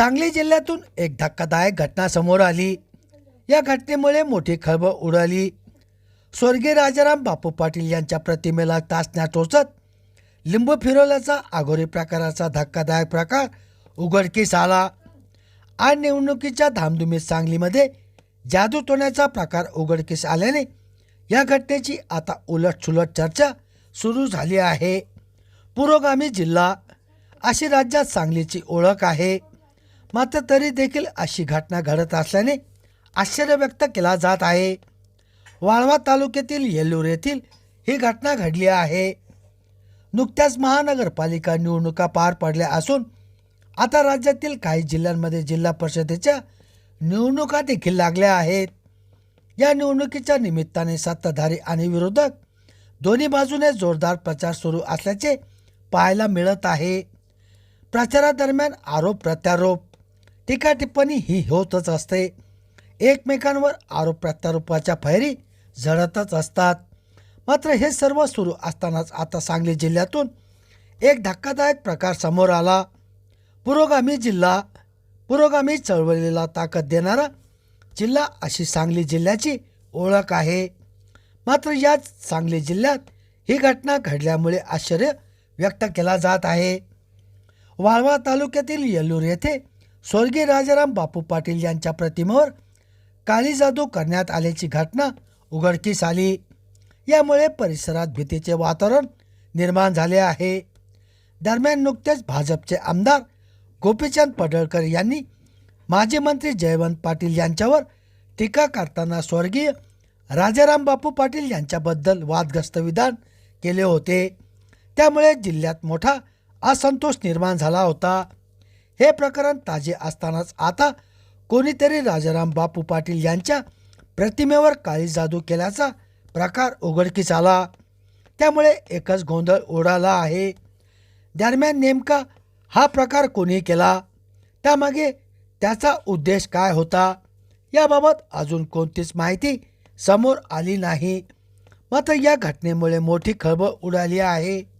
सांगली जिल्ह्यातून एक धक्कादायक घटना समोर आली. या घटनेमुळे मोठी खळबळ उडाली. स्वर्गीय राजाराम बापू पाटील यांच्या प्रतिमेला टाचण्या टोचत लिंबू फिरवल्याचा आघोरी प्रकाराचा धक्कादायक प्रकार उघडकीस आला. आज निवडणुकीच्या धामधुमीत सांगलीमध्ये जादू टोण्याचा प्रकार उघडकीस आल्याने या घटनेची आता उलटसुलट चर्चा सुरू झाली आहे. पुरोगामी जिल्हा अशी राज्यात सांगलीची ओळख आहे. मात्र तरी देखील अशी घटना घडत असल्याने आश्चर्य व्यक्त केला जात आहे. वाळवा तालुक्यातील येल्लूर येथील ही घटना घडली आहे. नुकत्याच महानगरपालिका निवडणुका पार पडल्या असून आता राज्यातील काही जिल्ह्यांमध्ये जिल्हा परिषदेच्या निवडणुका देखील लागल्या आहेत. या निवडणुकीच्या निमित्ताने सत्ताधारी आणि विरोधक दोन्ही बाजूने जोरदार प्रचार सुरू असल्याचे पाहायला मिळत आहे. प्रचारादरम्यान आरोप प्रत्यारोप टीका टिप्पणी ही होतच असते. एकमेकांवर आरोप प्रत्यारोपाच्या फैरी झडतच असतात. मात्र हे सर्व सुरू असतानाच आता सांगली जिल्ह्यातून एक धक्कादायक प्रकार समोर आला. पुरोगामी जिल्हा पुरोगामी चळवळीला ताकद देणारा जिल्हा अशी सांगली जिल्ह्याची ओळख आहे. मात्र याच सांगली जिल्ह्यात ही घटना घडल्यामुळे आश्चर्य व्यक्त केला जात आहे. वाळवा तालुक्यातील येल्लूर येथे स्वर्गीय राजाराम बापू पाटील यांच्या प्रतिमेवर काळी जादू करण्यात आल्याची घटना उघडकीस आली. यामुळे परिसरात भीतीचे वातावरण निर्माण झाले आहे. दरम्यान नुकतेच भाजपचे आमदार गोपीचंद पडळकर यांनी माजी मंत्री जयवंत पाटील यांच्यावर टीका करताना स्वर्गीय राजाराम बापू पाटील यांच्याबद्दल वादग्रस्त विधान केले होते. त्यामुळे जिल्ह्यात मोठा असंतोष निर्माण झाला होता. हे प्रकरण ताजे असतानाच आता कोणीतरी राजाराम बापू पाटील यांच्या प्रतिमेवर काळी जादू केल्याचा प्रकार उघडकीस आला. त्यामुळे एकच गोंधळ उडाला आहे. दरम्यान नेमका हा प्रकार कोणी केला? त्यामागे त्याचा उद्देश काय होता? याबाबत अजून कोणतीच माहिती समोर आली नाही. मात्र या घटनेमुळे मोठी खळबळ उडाली आहे.